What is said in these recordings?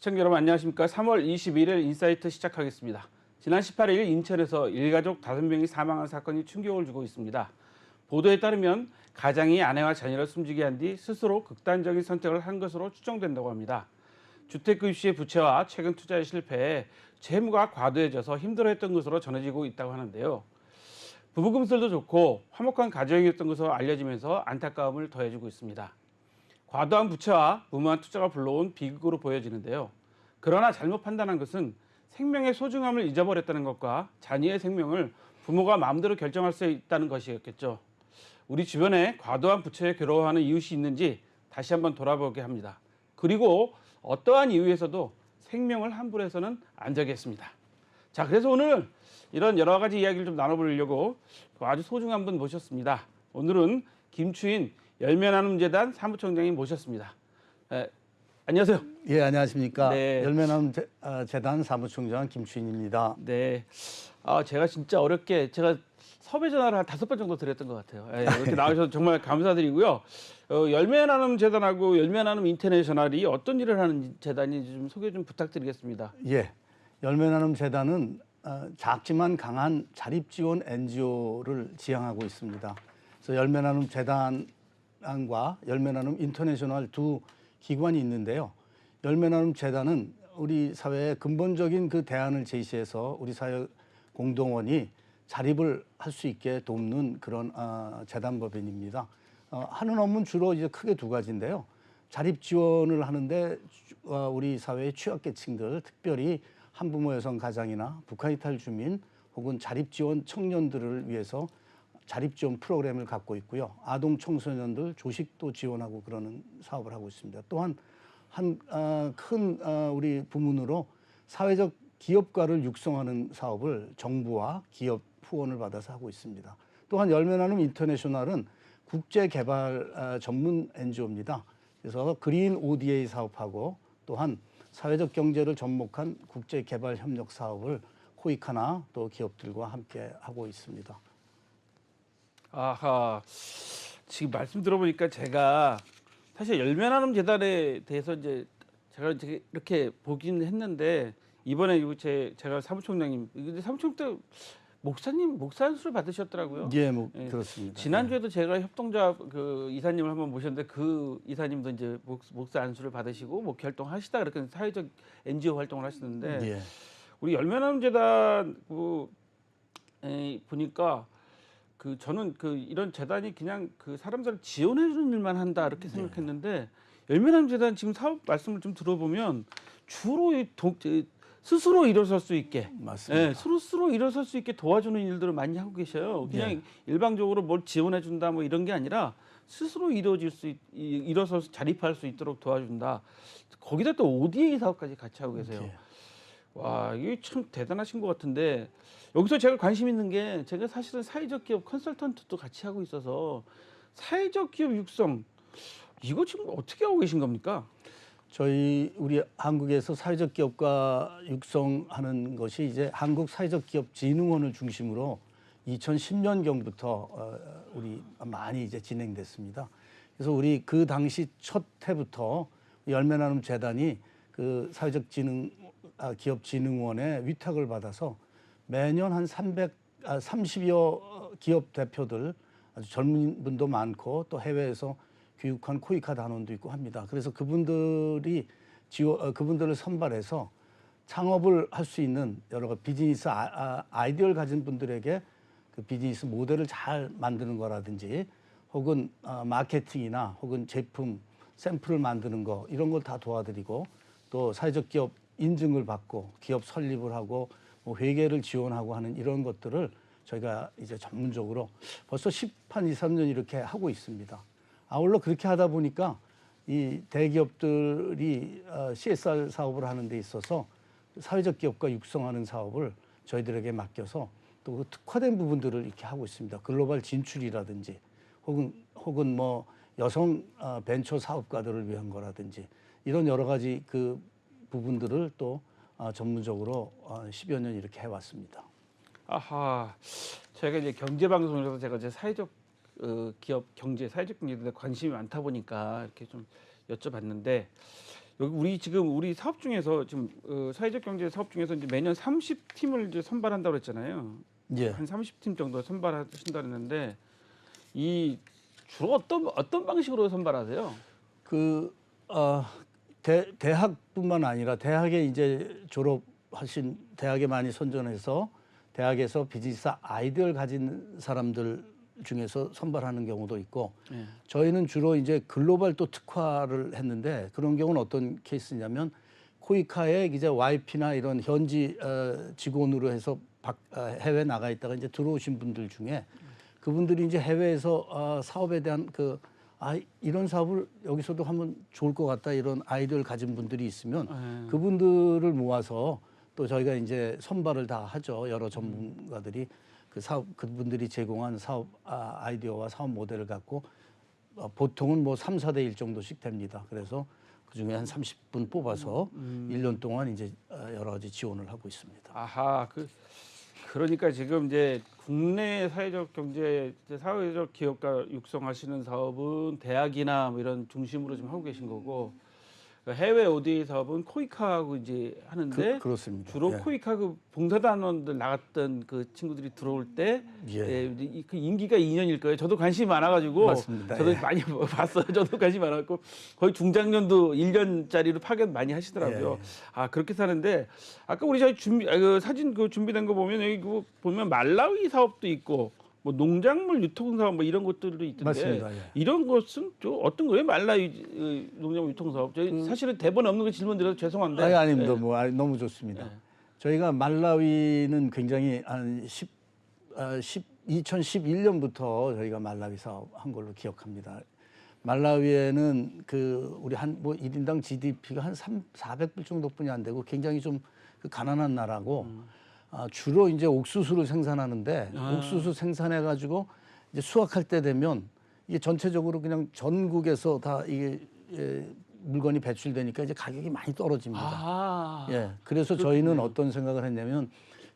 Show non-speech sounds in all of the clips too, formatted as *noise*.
시청자 여러분 안녕하십니까? 3월 21일 인사이트 시작하겠습니다. 지난 18일 인천에서 일가족 5명이 사망한 사건이 충격을 주고 있습니다. 보도에 따르면 가장이 아내와 자녀를 숨지게 한 뒤 스스로 극단적인 선택을 한 것으로 추정된다고 합니다. 주택급 시의 부채와 최근 투자에 실패해 재무가 과도해져서 힘들어했던 것으로 전해지고 있다고 하는데요. 부부금슬도 좋고 화목한 가정이었던 것으로 알려지면서 안타까움을 더해주고 있습니다. 과도한 부채와 무모한 투자가 불러온 비극으로 보여지는데요. 그러나 잘못 판단한 것은 생명의 소중함을 잊어버렸다는 것과 자녀의 생명을 부모가 마음대로 결정할 수 있다는 것이었겠죠. 우리 주변에 과도한 부채에 괴로워하는 이웃이 있는지 다시 한번 돌아보게 합니다. 그리고 어떠한 이유에서도 생명을 함부로 해서는 안 되겠습니다. 자, 그래서 오늘 이런 여러 가지 이야기를 좀 나눠보려고 아주 소중한 분 모셨습니다. 오늘은 김추인 열매나눔재단 사무총장님 모셨습니다. 에, 안녕하세요. 예, 안녕하십니까. 네. 열매나눔 재- 아, 재단 사무총장 김추인입니다. 네. 아, 제가 진짜 어렵게 제가 섭외 전화를 한 다섯 번 정도 드렸던 것 같아요. 예, 이렇게 나오셔서 정말 감사드리고요. 어, 열매나눔 재단하고 열매나눔 인터내셔널이 어떤 일을 하는 재단인지 좀 소개 좀 부탁드리겠습니다. 예, 열매나눔 재단은 어, 작지만 강한 자립 지원 NGO를 지향하고 있습니다. 그래서 열매나눔 재단 과 열매나눔 인터내셔널 두 기관이 있는데요. 열매나눔 재단은 우리 사회의 근본적인 그 대안을 제시해서 우리 사회 공동원이 자립을 할 수 있게 돕는 그런 어, 재단법인입니다. 어, 하는 업무는 주로 이제 크게 두 가지인데요. 자립 지원을 하는데 주- 어, 우리 사회의 취약계층들, 특별히 한부모 여성 가장이나 북한 이탈 주민 혹은 자립 지원 청년들을 위해서 자립 지원 프로그램을 갖고 있고요. 아동 청소년들 조식도 지원하고 그러는 사업을 하고 있습니다. 또한 한큰 우리 부문으로 사회적 기업가를 육성하는 사업을 정부와 기업 후원을 받아서 하고 있습니다. 또한 열매나눔 인터내셔널은 국제 개발 아, 전문 NGO입니다. 그래서 그린 ODA 사업하고 또한 사회적 경제를 접목한 국제 개발 협력 사업을 코이카나 또 기업들과 함께 하고 있습니다. 아하. 지금 말씀 들어보니까 제가 사실 열매나눔 재단에 대해서 이제 제가 이렇게 보긴 했는데 이번에 이거 제 제가 사무총장님 근데 사무총장 때 목사님 목사 안수를 받으셨더라고요. 예, 뭐 예. 그렇습니다. 지난주에도 제가 협동조합 그 이사님을 한번 모셨는데 그 이사님도 이제 목, 목사 안수를 받으시고 목 활동하시다 그렇게 사회적 NGO 활동을 하시는데 예. 우리 열매나눔 재단 그 에, 보니까 그 저는 그 이런 재단이 그냥 그 사람들을 지원해 주는 일만 한다 이렇게 네. 생각했는데 열매나눔 재단 지금 사업 말씀을 좀 들어보면 주로 이 도, 이 스스로 일어설 수 있게 맞습니다. 예, 스스로 일어설 수 있게 도와주는 일들을 많이 하고 계셔요. 그냥 예. 일방적으로 뭘 지원해 준다 뭐 이런 게 아니라 스스로 이루어질 수 있, 이- 일어서서 자립할 수 있도록 도와준다. 거기다 또 ODA 사업까지 같이 하고 계세요. 예. 와 이게 참 대단하신 것 같은데 여기서 제가 관심 있는 게 제가 사실은 사회적 기업 컨설턴트도 같이 하고 있어서 사회적 기업 육성 이거 지금 어떻게 하고 계신 겁니까? 저희 우리 한국에서 사회적 기업가 육성하는 것이 이제 한국 사회적 기업 진흥원을 중심으로 2010년 경부터 어, 우리 많이 이제 진행됐습니다. 그래서 우리 그 당시 첫 해부터 열매나눔 재단이 그 사회적 아, 기업 진흥원의 위탁을 받아서 매년 한 300, 아, 30여 기업 대표들 아주 젊은 분도 많고 또 해외에서 교육한 코이카 단원도 있고 합니다. 그래서 그분들이 지원, 어, 그분들을 선발해서 창업을 할 수 있는 여러 가지 비즈니스 아, 아, 이디어를 가진 분들에게 그 비즈니스 모델을 잘 만드는 거라든지 혹은 어, 마케팅이나 혹은 제품 샘플을 만드는 거 이런 걸 다 도와드리고 또 사회적 기업 인증을 받고 기업 설립을 하고 뭐 회계를 지원하고 하는 이런 것들을 저희가 이제 전문적으로 벌써 10한 2, 3년 이렇게 하고 있습니다. 아울러 그렇게 하다 보니까 이 대기업들이 어, CSR 사업을 하는 데 있어서 사회적 기업가 육성하는 사업을 저희들에게 맡겨서 또 그 특화된 부분들을 이렇게 하고 있습니다. 글로벌 진출이라든지 혹은 혹은 뭐 여성 어, 벤처 사업가들을 위한 거라든지 이런 여러 가지 그 부분들을 또 어, 전문적으로 어, 10여 년 이렇게 해왔습니다. 아하, 제가 이제 경제 방송에서 제가 이제 사회적 어, 기업 경제, 사회적 경제에 관심이 많다 보니까 이렇게 좀 여쭤봤는데 여기 우리 지금 우리 사업 중에서 지금 어, 사회적 경제 사업 중에서 이제 매년 30팀을 이제 선발한다고 그랬잖아요. 예. 한 30팀 정도 선발하신다 그랬는데 이 주로 어떤 어떤 방식으로 선발하세요? 그 어, 대, 대학뿐만 아니라 대학에 이제 졸업하신 대학에 많이 선전해서 대학에서 비즈니스 아이디어를 가진 사람들 중에서 선발하는 경우도 있고 예. 저희는 주로 이제 글로벌 또 특화를 했는데 그런 경우는 어떤 케이스냐면 코이카의 이제 YP나 이런 현지 어, 직원으로 해서 박, 어, 해외 나가 있다가 이제 들어오신 분들 중에 그분들이 이제 해외에서 어, 사업에 대한 그 아, 이런 사업을 여기서도 하면 좋을 것 같다 이런 아이디어를 가진 분들이 있으면 예. 그분들을 모아서 또 저희가 이제 선발을 다 하죠. 여러 전문가들이 그 사업 그분들이 제공한 사업 아, 아이디어와 사업 모델을 갖고 어, 보통은 뭐 3, 4대 1 정도씩 됩니다. 그래서 그 중에 한 30분 뽑아서 일 1년 동안 이제 어, 여러 가지 지원을 하고 있습니다. 아하 그 그러니까 지금 이제 국내 사회적 경제 사회적 기업가 육성하시는 사업은 대학이나 뭐 이런 중심으로 지금 하고 계신 거고. 그 해외 ODA 사업은 코이카하고 이제 하는데 그, 렇습니다 주로 코이카 그 봉사단원들 나갔던 그 친구들이 들어올 때 예. 예, 이- 그 임기가 2년일 거예요. 저도 관심이 많아가지고 맞습니다. 저도 예. 많이 봤어요. 저도 관심이 많았고 거의 중장년도 1년짜리로 파견 많이 하시더라고요. 예. 아 그렇게 사는데 아까 우리 저희 준비 아, 그 사진 그 준비된 거 보면 여기 그 보면 말라위 사업도 있고 뭐 농작물 유통 사업 뭐 이런 것들도 있던데 맞습니다. 예. 이런 것은 좀 어떤 거예요? 말라위 어, 농작물 유통 사업. 저희 사실은 대본 없는 거 질문 드려서 죄송한데. 음. 아니 아닙니다. 예. 뭐 아, 너무 좋습니다. 네. 저희가 말라위는 굉장히 한 10, 아, 10 2011년부터 저희가 말라위 사업 한 걸로 기억합니다. 말라위에는 그 우리 한 뭐 1인당 GDP가 한 3, 400불 정도뿐이 안 되고 굉장히 좀 그 가난한 나라고 아, 주로 이제 옥수수를 생산하는데 아. 옥수수 생산해 가지고 이제 수확할 때 되면 이게 전체적으로 그냥 전국에서 다 이게 예, 물건이 배출되니까 이제 가격이 많이 떨어집니다. 아. 예. 그래서 저희는 어떤 생각을 했냐면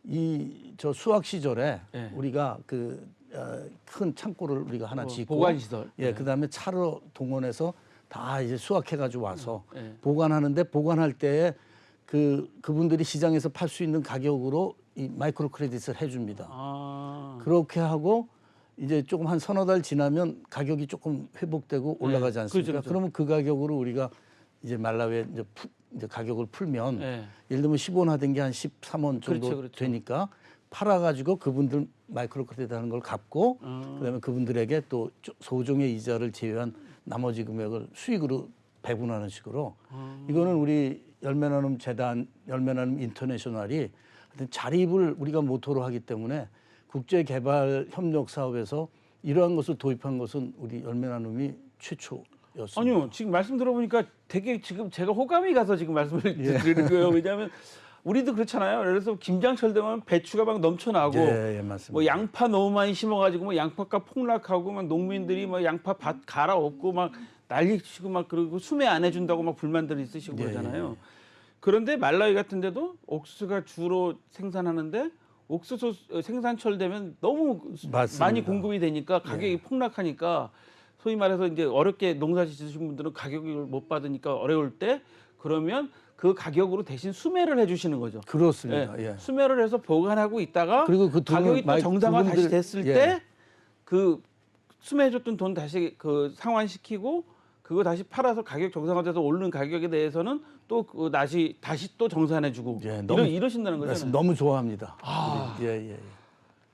이 저 수학 시절에 예. 우리가 그큰 창고를 우리가 하나 어, 짓고 보관 시설. 예, 그다음에 차로 동원해서 다 이제 수확해 가지고 와서 예. 보관하는데 보관할 때에 그 그분들이 시장에서 팔 수 있는 가격으로 이 마이크로 크레딧을 해 줍니다. 아. 그렇게 하고 이제 조금 한 서너 달 지나면 가격이 조금 회복되고 올라가지 네, 않습니까? 그렇죠, 그렇죠. 그러면 그 가격으로 우리가 이제 말라위에 이제, 푸, 이제 가격을 풀면 네. 예를 들면 10원 하던 게 한 13원 정도 그렇죠, 그렇죠. 되니까 팔아가지고 그분들 마이크로 크레딧 하는 걸 갚고 음. 그다음에 그분들에게 또 쪼- 소정의 이자를 제외한 나머지 금액을 수익으로 배분하는 식으로 음. 이거는 우리 열매나눔 재단 열매나눔 인터내셔널이 자립을 우리가 모토로 하기 때문에 국제 개발 협력 사업에서 이러한 것을 도입한 것은 우리 열매 나눔이 최초였습니다. 아니요 지금 말씀 들어보니까 되게 지금 제가 호감이 가서 지금 말씀을 예. 드리는 거예요. 왜냐하면 우리도 그렇잖아요. 그래서 김장철 되면 배추가 막 넘쳐나고 예, 예. 뭐 양파 너무 많이 심어가지고 뭐 양파값 폭락하고 막 농민들이 막 양파 밭 갈아엎고 막 난리치고 막 그러고 수매 안 해준다고 막 불만들 있으시고 예, 그러잖아요. 그런데 말라위 같은 데도 옥수수가 주로 생산하는데 옥수수 생산철 되면 너무 맞습니다. 많이 공급이 되니까 가격이 폭락하니까 소위 말해서 이제 어렵게 농사 지으신 분들은 가격을 못 받으니까 어려울 때 그러면 그 가격으로 대신 수매를 해주시는 거죠. 그렇습니다. 예, 예. 수매를 해서 보관하고 있다가 그리고 그 가격이 또 정상화 다시 됐을 예. 때그 수매해줬던 돈 다시 그 상환시키고 그거 다시 팔아서 가격 정상화돼서 오르는 가격에 대해서는 또 그 다시 다시 또 정산해주고 예, 이러, 너무- 이러신다는 거잖아요. 말씀 너무 좋아합니다. 아. 우리. 예, 예, 예.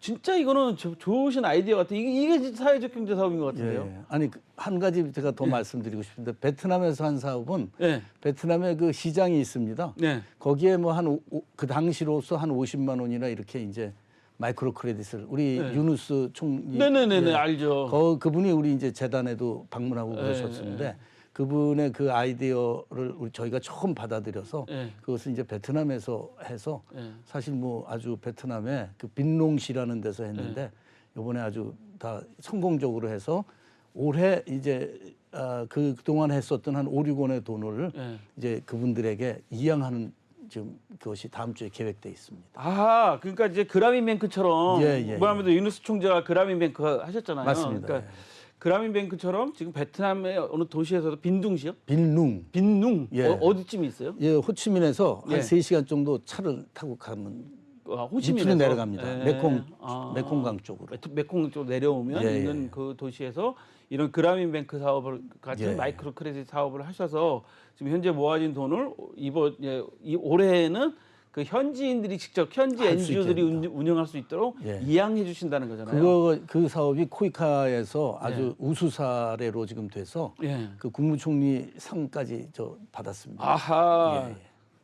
진짜 이거는 저- 좋으신 아이디어 같아요. 이게, 이게 진짜 사회적 경제 사업인 것 예, 같은데요. 예. 아니 그한 가지 제가 더 말씀드리고 싶은데 베트남에서 한 사업은 네, 베트남에 그 시장이 있습니다. 네. 거기에 뭐 한 그 당시로서 한 50만 원이나 이렇게 이제 마이크로 크레딧을 우리 네. 유누스 총리 네네네네 예. 알죠. 거, 그분이 우리 이제 재단에도 방문하고 네, 그러셨었는데 그분의 그 아이디어를 우리 저희가 처음 받아들여서 네. 그것을 이제 베트남에서 해서 네. 사실 뭐 아주 베트남에 그 빈농시라는 데서 했는데 이번에 아주 다 성공적으로 해서 올해 이제 아, 그 그동안 했었던 한 5, 6원의 돈을 네. 이제 그분들에게 이양하는 지금 그것이 다음 주에 계획돼 있습니다. 아, 그러니까 이제 그라민뱅크처럼 예, 예, 뭐하면 유누스 총재가 그라민뱅크 하셨잖아요. 맞습니다. 그러니까 그라민뱅크처럼 지금 베트남의 어느 도시에서도 빈둥시요? 빌룽. 빈둥 예. 어, 디쯤에 있어요? 예, 호치민에서 예. 한 3시간 정도 차를 타고 가면 호치민에서 내려갑니다. 예. 메콩 아. 메콩강 쪽으로. 메- 메콩 쪽 내려오면 예, 있는 예. 그 도시에서 이런 그라민 뱅크 사업을 같은 예. 마이크로 크레딧 사업을 하셔서 지금 현재 모아진 돈을 이번 예, 이 올해에는 그 현지인들이 직접 현지 NGO들이 운영할 수 있도록 예. 이양해 주신다는 거잖아요. 그거 그 사업이 코이카에서 아주 우수 사례로 지금 돼서 예. 그 국무총리 상까지 저 받았습니다. 아하. 예, 예.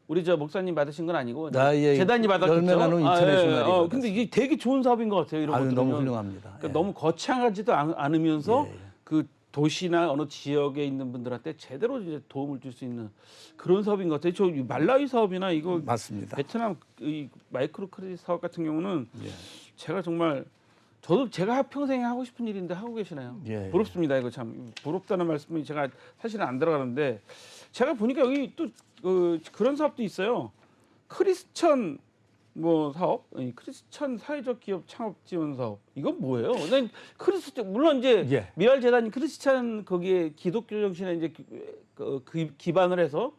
우리 저 목사님 받으신 건 아니고 나, 예, 재단이 받았겠죠. 열매 나눔 아, 인터내셔널이 어, 받았어요. 근데 이게 되게 좋은 사업인 것 같아요. 이런 아유, 너무 훌륭합니다. 그러니까 예. 너무 거창하지도 않, 않으면서 예, 예. 그 도시나 어느 지역에 있는 분들한테 제대로 이제 도움을 줄 수 있는 그런 사업인 것 같아요. 저 말라위 사업이나 이거 맞습니다. 베트남 이 마이크로 크레딧 사업 같은 경우는 예. 제가 정말 저도 제가 평생에 하고 싶은 일인데 하고 계시나요? 예, 예. 부럽습니다. 이거 참 부럽다는 말씀이 제가 사실은 안 들어가는데 제가 보니까 여기 또 그, 그런 사업도 있어요. 크리스천 뭐 사업, 이 크리스천 사회적 기업 창업 지원 사업. 이건 뭐예요? 난 크리스천 물론 이제 예. 미랄 재단이 크리스천 거기에 기독교 정신에 이제 기- 그, 그 기반을 해서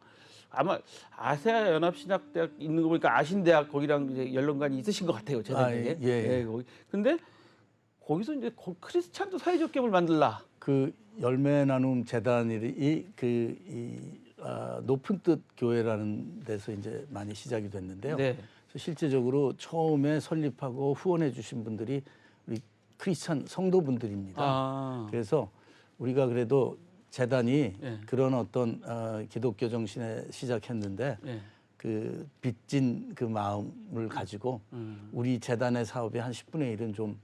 아마 아세아 연합신학대학 있는 거 보니까 아신대학 거기랑 이제 연관이 있으신 것 같아요. 제 아, 생각에. 예, 예. 거기. 근데 거기서 이제 거- 크리스찬도 사회적 기업을 만들라. 그 열매 나눔 재단이 그이 아, 높은 뜻 교회라는 데서 이제 많이 시작이 됐는데요. 네. 실제적으로 처음에 설립하고 후원해 주신 분들이 우리 크리스찬 성도분들입니다. 아. 그래서 우리가 그래도 재단이 예. 그런 어떤 어, 기독교 정신에 시작했는데 네. 그 빚진 그 마음을 가지고 음. 우리 재단의 사업의 한 10분의 1은 좀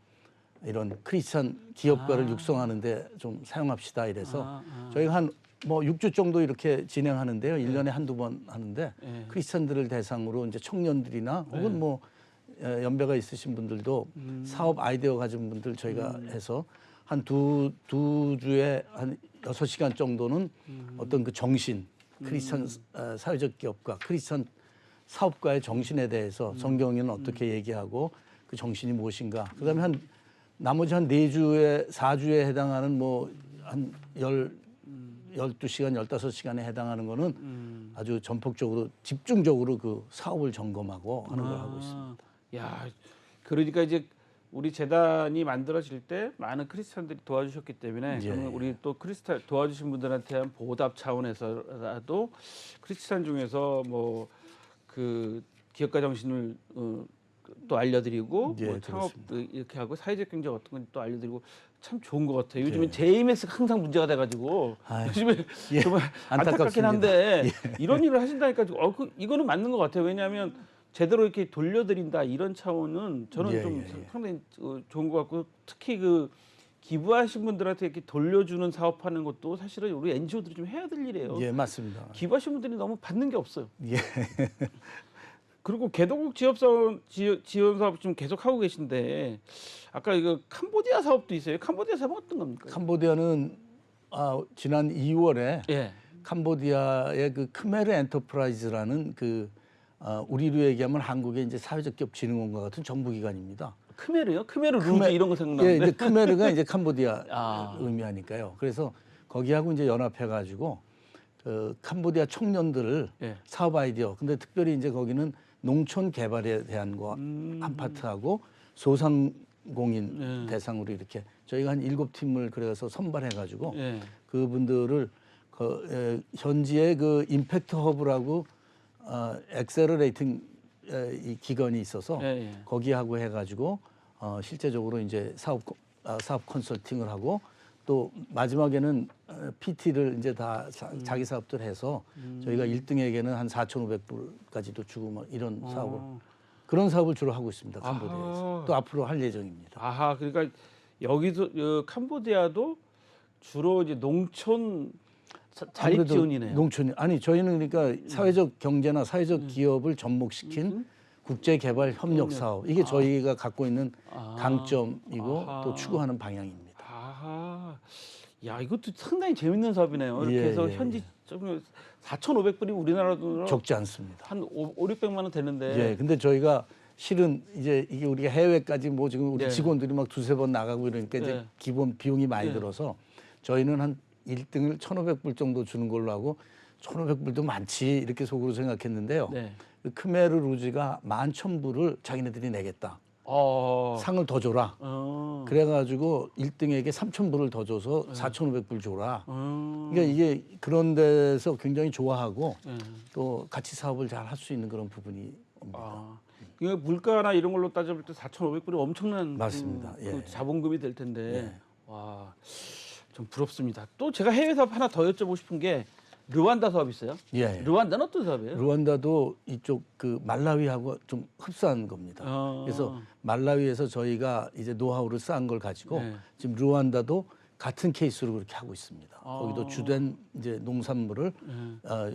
이런 크리스천 기업가를 육성하는데 좀 사용합시다 이래서 아, 아. 저희가 한 뭐 6주 정도 이렇게 진행하는데요. 일년에 한두 번 하는데 예. 크리스천들을 대상으로 이제 청년들이나 혹은 뭐 에, 연배가 있으신 분들도 사업 아이디어 가진 분들 저희가 해서 한 두 두 주에 한 여섯 시간 정도는 어떤 그 정신 크리스천 어, 사회적 기업가 크리스천 사업가의 정신에 대해서 성경에는 어떻게 얘기하고 그 정신이 무엇인가. 그다음에 한 나머지 한 네 주에 사 주에 해당하는 뭐 뭐한열 12시간, 15시간에 해당하는 거는 음. 아주 전폭적으로 집중적으로 그 사업을 점검하고 하는 걸 하고 있습니다. 아, 야, 그러니까 이제 우리 재단이 만들어질 때 많은 크리스찬들이 도와주셨기 때문에 예. 그러면 우리 또 크리스찬 도와주신 분들한테 한 보답 차원에서라도 크리스찬 중에서 뭐 그 기업가 정신을 어, 또 알려드리고 예, 뭐 창업. 이렇게 하고 사회적 경제 어떤 건 또 알려드리고 참 좋은 것 같아요. 요즘에 예. JMS가 항상 문제가 돼가지고 아유, 요즘에 예, 정말 안타깝긴. 한데 이런 일을 하신다니까 어, 그, 이거는 맞는 것 같아요. 왜냐하면 제대로 이렇게 돌려드린다 이런 차원은 저는 예, 좀 예, 예. 상당히 어, 좋은 것 같고 특히 그 기부하신 분들한테 이렇게 돌려주는 사업하는 것도 사실은 우리 NGO들이 좀 해야 될 일이에요. 예, 맞습니다. 기부하신 분들이 너무 받는 게 없어요. 예. 그리고 개도국 지역 사업 지- 지원 사업 좀 계속 하고 계신데 아까 이거 캄보디아 사업도 있어요. 캄보디아 사업 어떤 겁니까? 캄보디아는 아, 지난 2월에 예. 캄보디아의 그 크메르 엔터프라이즈라는 그 아, 우리로 얘기하면 한국의 이제 사회적 기업 진흥원과 같은 정부 기관입니다. 크메르요? 크메르 루즈 크메- 이런 거 예, 생각나는데. 이제 크메르가 이제 캄보디아 *laughs* 아. 의미하니까요. 그래서 거기하고 이제 연합해 가지고 그 캄보디아 청년들을 예. 사업 아이디어. 근데 특별히 이제 거기는 농촌 개발에 대한 거 음. 한 파트하고 소상공인 예. 대상으로 이렇게 저희가 한 일곱 팀을 그래서 선발해가지고 예. 그분들을 그 에, 현지의 그 임팩트 허브라고 어, 엑셀러레이팅 에, 이 기관이 있어서 예, 예. 거기하고 해가지고 어, 실제적으로 이제 사업 코- 아, 사업 컨설팅을 하고 또 마지막에는 어, PT를 이제 다 자, 음. 자기 사업들 해서 저희가 1등에게는 한 4,500불까지도 주고 뭐 이런 사업을 어. 그런 사업을 주로 하고 있습니다. 캄보디아에서 아하. 또 앞으로 할 예정입니다. 아하, 그러니까 여기서 어, 캄보디아도 주로 이제 농촌 자- 자립 지원이네요. 음. 농촌이 아니 저희는 그러니까 사회적 경제나 사회적 기업을 접목시킨 음. 국제 개발 협력 사업 이게 저희가 갖고 있는 아. 강점이고 아하. 또 추구하는 방향입니다. 야 이것도 상당히 재밌는 사업이네요. 이렇게 예, 해서 예, 현지 좀 4,500불이 우리나라 돈으로 적지 않습니다. 한 5, 600만 원 되는데. 예, 근데 저희가 실은 이제 이게 우리가 해외까지 뭐 지금 우리 네. 직원들이 막 두세 번 나가고 이러니까 이제 네. 기본 비용이 많이 네. 들어서 저희는 한 1등을 1,500불 정도 주는 걸로 하고 1,500불도 많지 이렇게 속으로 생각했는데요. 네. 그 크메르 루지가 11,000불을 자기네들이 내겠다. 어. 상을 더 줘라. 어. 그래가지고 1등에게 3,000불을 더 줘서 네. 4,500불 줘라. 어. 그러니까 이게 그런 데서 굉장히 좋아하고 네. 또 같이 사업을 잘 할 수 있는 그런 부분이 아. 그 물가나 이런 걸로 따져볼 때 4,500불이 엄청난 맞습니다. 그, 예. 그 자본금이 될 텐데 예. 와, 좀 부럽습니다. 또 제가 해외 사업 하나 더 여쭤보고 싶은 게 르완다 사업 있어요? 예. 르완다는 어떤 사업이에요? 루안다도 이쪽 그 말라위하고 좀 흡사한 겁니다. 어. 그래서 말라위에서 저희가 이제 노하우를 쌓은 걸 가지고 네. 지금 루안다도 같은 케이스로 그렇게 하고 있습니다. 아. 거기도 주된 이제 농산물을 예. 어,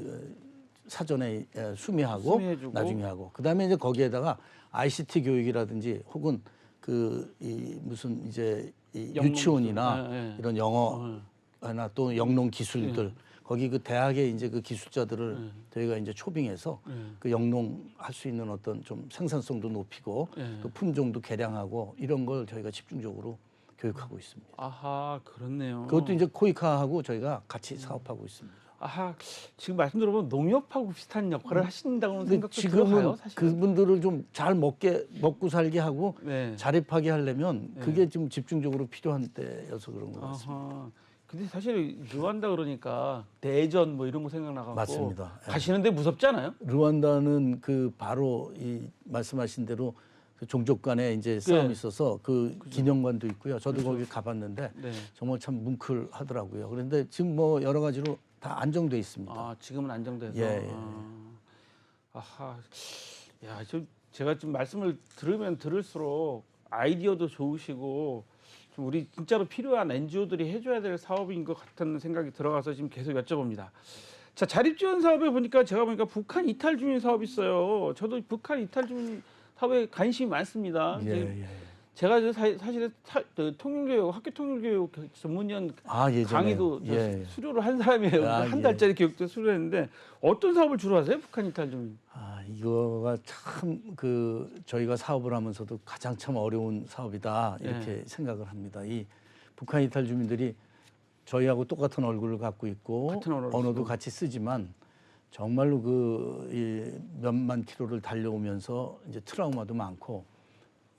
사전에 에, 수미하고 수미해주고. 나중에 하고 그다음에 이제 거기에다가 ICT 교육이라든지 혹은 그 이 무슨 이제 이 영농 유치원이나 기술. 예, 예. 이런 영어나 또 영농 기술들 거기 그 대학의 이제 그 기술자들을 저희가 이제 초빙해서 예. 그 영농 할 수 있는 어떤 좀 생산성도 높이고 예. 또 품종도 개량하고 이런 걸 저희가 집중적으로 교육하고 있습니다. 아하, 그렇네요. 그것도 이제 코이카하고 저희가 같이 사업하고 있습니다. 아하, 지금 말씀 들어보면 농협하고 비슷한 역할을 하신다고는 근데 생각도 지금은 들어가요, 사실. 그분들을 좀 잘 먹게 먹고 살게 하고 네. 자립하게 하려면 그게 좀 집중적으로 필요한 때여서 그런 것 같습니다. 아하. 근데 사실 르완다 그러니까 대전 뭐 이런 거 생각나가고 맞습니다. 예. 가시는데 무섭지 않아요? 르완다는 그 바로 이 말씀하신 대로 그 종족 간에 이제 싸움이 네. 있어서 그 기념관도 있고요. 저도 거기 가봤는데 네. 정말 참 뭉클하더라고요. 그런데 지금 뭐 여러 가지로 다 안정돼 있습니다. 아 지금은 안정돼서. 예, 예. 아. 아하. 야, 좀 제가 좀 말씀을 들으면 들을수록 아이디어도 좋으시고 좀 우리 진짜로 필요한 NGO들이 해줘야 될 사업인 것 같은 생각이 들어가서 지금 계속 여쭤봅니다. 자 자립 지원 사업에 보니까 제가 보니까 북한 이탈 주민 사업 있어요. 저도 북한 이탈 주민 사업에 관심이 많습니다. 예, 지금 예. 제가 저 사- 사실은 사- 그 통일교육 학교 통일교육 전문위원 아 강의도 저 예. 수료를 한 사람이에요. 아, 한 예. 달짜리 교육도 수료했는데 어떤 사업을 주로 하세요? 북한 이탈 주민. 아 이거가 참 그 저희가 사업을 하면서도 가장 참 어려운 사업이다 이렇게 네. 생각을 합니다. 이 북한 이탈 주민들이 저희하고 똑같은 얼굴을 갖고 있고 언어도. 같이 쓰지만 정말로 그이 몇만 킬로를 달려오면서 이제 트라우마도 많고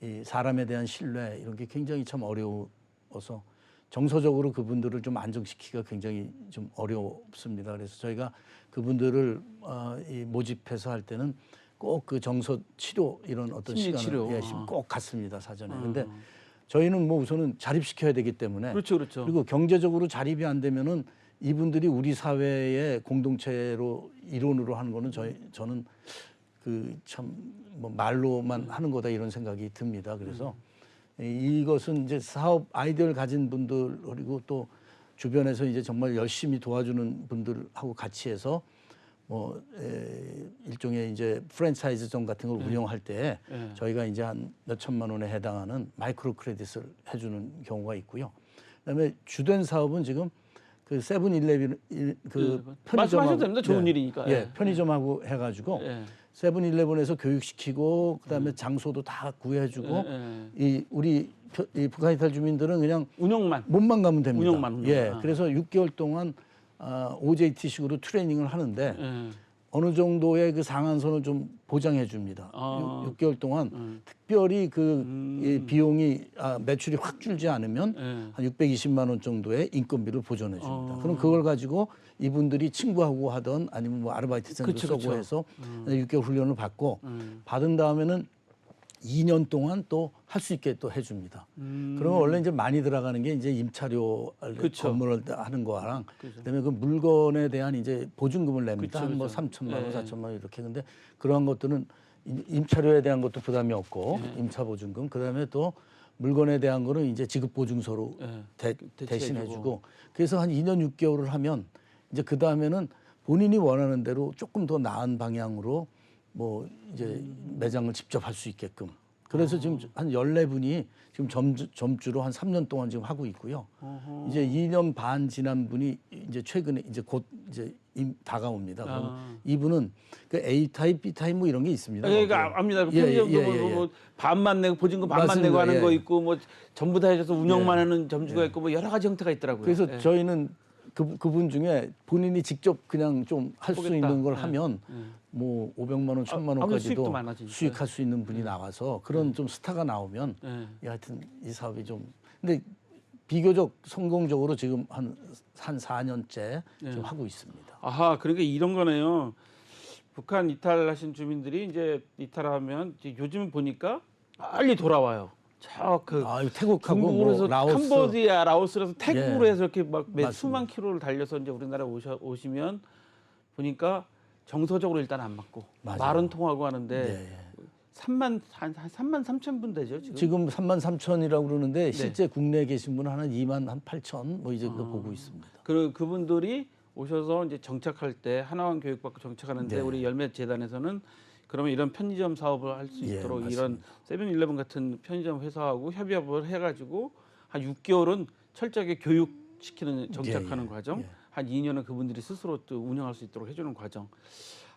이 사람에 대한 신뢰 이런 게 굉장히 참 어려워서 정서적으로 그분들을 좀 안정시키기가 굉장히 좀 어렵습니다. 그래서 저희가 그분들을 어, 이 모집해서 할 때는 꼭 그 정서 치료 이런 어떤 심리 시간을 치료. 예, 아. 꼭 갖습니다 사전에. 음. 근데 저희는 뭐 우선은 자립시켜야 되기 때문에 그렇죠, 그렇죠. 그리고 경제적으로 자립이 안 되면은 이분들이 우리 사회의 공동체로 이론으로 하는 거는 저희 저는 그 참 뭐 말로만 하는 거다 이런 생각이 듭니다. 그래서 이- 이것은 이제 사업 아이디어를 가진 분들 그리고 또 주변에서 이제 정말 열심히 도와주는 분들하고 같이 해서 뭐 에, 일종의 이제 프랜차이즈점 같은 걸 운영할 때 예. 저희가 이제 한 몇 천만 원에 해당하는 마이크로 크레딧을 해주는 경우가 있고요. 그다음에 주된 사업은 지금 그 세븐일레븐 일- 그 예, 말씀하셔도 됩니다. 좋은 예, 일이니까. 예, 예. 편의점하고 해가지고 예. 세븐일레븐에서 교육시키고 그다음에 장소도 다 구해주고 예, 이 우리 펴- 이 북한 이탈 주민들은 그냥 운영만. 몸만 가면 됩니다. 운영만, 운영. 예, 아. 그래서 6개월 동안 아, OJT식으로 트레이닝을 하는데 예. 어느 정도의 그 상한선을 좀 보장해 줍니다. 아. 6, 개월 동안 음. 특별히 그 음. 이 비용이 아, 매출이 확 줄지 않으면 예. 한 620만 원 정도의 인건비를 보존해 줍니다. 어. 그럼 그걸 가지고 이분들이 친구하고 하던 아니면 뭐 써고 그쵸. 해서 6개월 훈련을 받고 음. 받은 다음에는 2년 동안 또 할 수 있게 또 해줍니다. 음. 그러면 원래 이제 많이 들어가는 게 이제 임차료 그쵸. 건물을 하는 거랑 그죠. 그다음에 그 물건에 대한 이제 보증금을 냅니다. 그쵸, 한뭐 그쵸. 3천만 원, 예. 4천만 원 이렇게. 근데 그러한 것들은 임- 임차료에 대한 것도 부담이 없고 예. 임차 보증금 그다음에 또 물건에 대한 거는 이제 지급 보증서로 예. 대, 대체해주고. 대신해 주고 그래서 한 2년 6개월을 하면 이제 그 다음에는 본인이 원하는 대로 조금 더 나은 방향으로 뭐 이제 음. 매장을 직접 할 수 있게끔 그래서 지금 한 14분이 지금 점주, 점주로 한 3년 동안 지금 하고 있고요. 이제 2년 반 지난 분이 이제 최근에 이제 곧 이제 임- 다가옵니다. 그럼 아. 이분은 그 A 타입, B 타입 뭐 이런 게 있습니다. 예. 그러니까 압니다. 예, 편의점도 예, 뭐, 예, 예. 뭐 반만 내고 보증금 반만 맞습니다. 내고 하는 예, 거 예. 있고 뭐 전부 다 해줘서 운영만 예. 하는 점주가 있고 뭐 여러 가지 형태가 있더라고요. 그래서 예. 저희는 그 그분 중에 본인이 직접 그냥 좀 할 수. 있는 걸 예. 하면 예. 뭐 500만 원, 1000만 아무래도 수익도 원까지도. 수익할 수 있는 분이 나와서 그런 좀 스타가 나오면 예. 이 하여튼 이 사업이 좀 근데 비교적 성공적으로 지금 한 한 4년째 네. 좀 하고 있습니다. 아하, 그러니까 이런 거네요. 북한 이탈하신 주민들이 이제 이탈하면 이제 요즘 보니까 빨리 돌아와요. 저그 아, 태국하고 중국으로 뭐 라오스 캄보디아, 라오스라서 태국으로 예. 해서 이렇게 막매 맞습니다. 수만 킬로를 달려서 이제 우리나라 오셔, 오시면 보니까 정서적으로 일단 안 맞고 맞아요. 말은 통하고 하는데 네. 3만 한, 한 3만 3천 분 되죠 지금. 지금 3만 3천이라고 그러는데 네. 실제 국내에 계신 분은 한 2만 한 8천 뭐 이제 아. 그거 보고 있습니다. 그 그분들이 오셔서 이제 정착할 때 하나원 교육받고 정착하는데 네. 우리 열매 재단에서는 그러면 이런 편의점 사업을 할수 예, 있도록 맞습니다. 이런 세븐일레븐 같은 편의점 회사하고 협업을 해가지고 한 6개월은 철저하게 교육시키는 정착하는 예, 과정, 예. 한 2년은 그분들이 스스로 또 운영할 수 있도록 해주는 과정.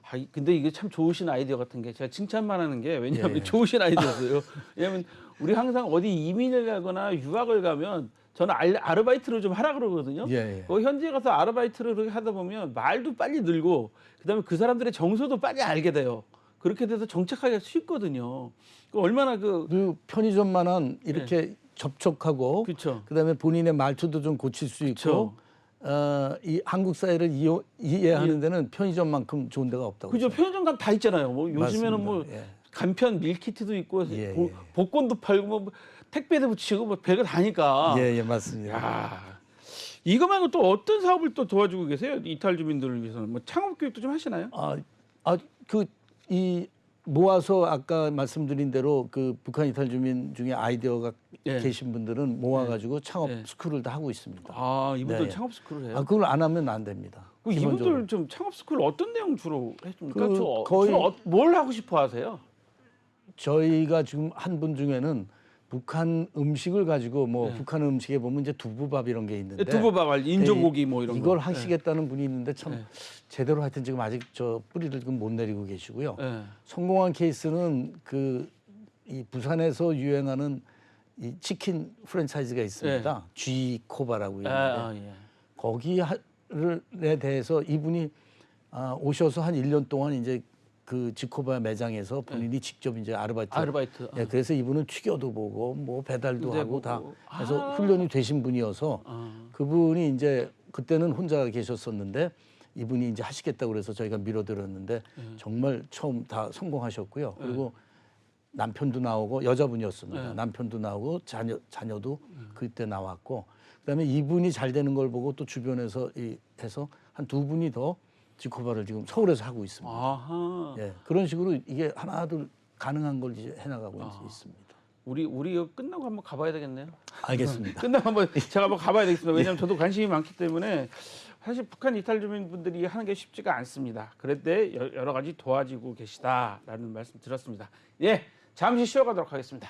아, 이- 근데 이게 참 좋으신 아이디어 같은 게 제가 칭찬만 하는 게 왜냐하면 예, 예. 좋으신 아이디어였어요. 왜냐하면 우리 항상 어디 이민을 가거나 유학을 가면 저는 알- 아르바이트를 좀 하라 그러거든요. 예, 예. 그 현지에 가서 아르바이트를 하다 보면 말도 빨리 늘고 그다음에 그 사람들의 정서도 빨리 알게 돼요. 그렇게 돼서 정착하기가 쉽거든요. 그 얼마나 그 그 편의점만한 이렇게 접촉하고 그렇죠. 그다음에 본인의 말투도 좀 고칠 수 있고 그쵸. 어, 이 한국 사회를 이해, 이해하는 데는 편의점만큼 좋은 데가 없다고. 그죠 편의점 가면 다 있잖아요. 뭐 요즘에는 뭐 맞습니다. 예. 간편 밀키트도 있고 예, 보- 예. 복권도 팔고 뭐 택배도 붙이고 뭐 별거 다니까. 예, 예, 맞습니다. 야. 이거 말고 또 어떤 사업을 또 도와주고 계세요? 이탈 주민들을 위해서는 뭐 창업 교육도 좀 하시나요? 아, 아, 그 이 모아서 아까 말씀드린 대로 그 북한 이탈 주민 중에 아이디어가 예. 계신 분들은 모아가지고 창업 예. 스쿨을 다 하고 있습니다. 아 이분들 네. 창업 스쿨을 해요. 아, 그걸 안 하면 안 됩니다. 그 기본적으로. 이분들 좀 창업 스쿨 어떤 내용 주로 해줍니까? 그 주, 거의- 주로 어- 뭘 하고 싶어 하세요? 저희가 지금 한 분 중에는 북한 음식을 가지고 뭐 네. 북한 음식에 보면 이제 두부밥 이런 게 있는데 두부밥 알, 인조고기 뭐 이런 이걸 거. 하시겠다는 분이 있는데 참 네. 제대로 하여튼 지금 아직 저 뿌리를 지금 못 내리고 계시고요. 예. 예. 성공한 케이스는 그 이 부산에서 유행하는 이 치킨 프랜차이즈가 있습니다. G 코바라고 있는데 아, 아, 예. 거기에 대해서 이분이 아, 오셔서 한 1년 동안 이제 그 지코바 매장에서 본인이 직접 이제 아르바이트. 네. 아르바이트. 예, 그래서 이분은 튀겨도 보고 뭐 배달도 네, 하고 다 보고. 해서 아. 훈련이 되신 분이어서 아. 그분이 이제 그때는 혼자 계셨었는데 이분이 이제 하시겠다고 그래서 저희가 밀어드렸는데 네. 정말 처음 다 성공하셨고요. 그리고 남편도 나오고 여자분이었습니다. 네. 남편도 나오고 자녀 자녀도 그때 나왔고 그다음에 이분이 잘 되는 걸 보고 또 주변에서 이 해서 한 두 분이 더 지코바를 지금 서울에서 하고 있습니다. 아하. 예, 그런 식으로 이게 하나둘 가능한 걸 이제 해나가고 아. 있습니다. 우리 우리 이거 끝나고 한번 가봐야 되겠네요. 알겠습니다. *laughs* 끝나고 한번 제가 한번 가봐야 되겠습니다. 왜냐하면 *laughs* 저도 관심이 많기 때문에 사실 북한 이탈 주민분들이 하는 게 쉽지가 않습니다. 그런데 여- 여러 가지 도와지고 계시다라는 말씀 드렸습니다. 예, 잠시 쉬어가도록 하겠습니다.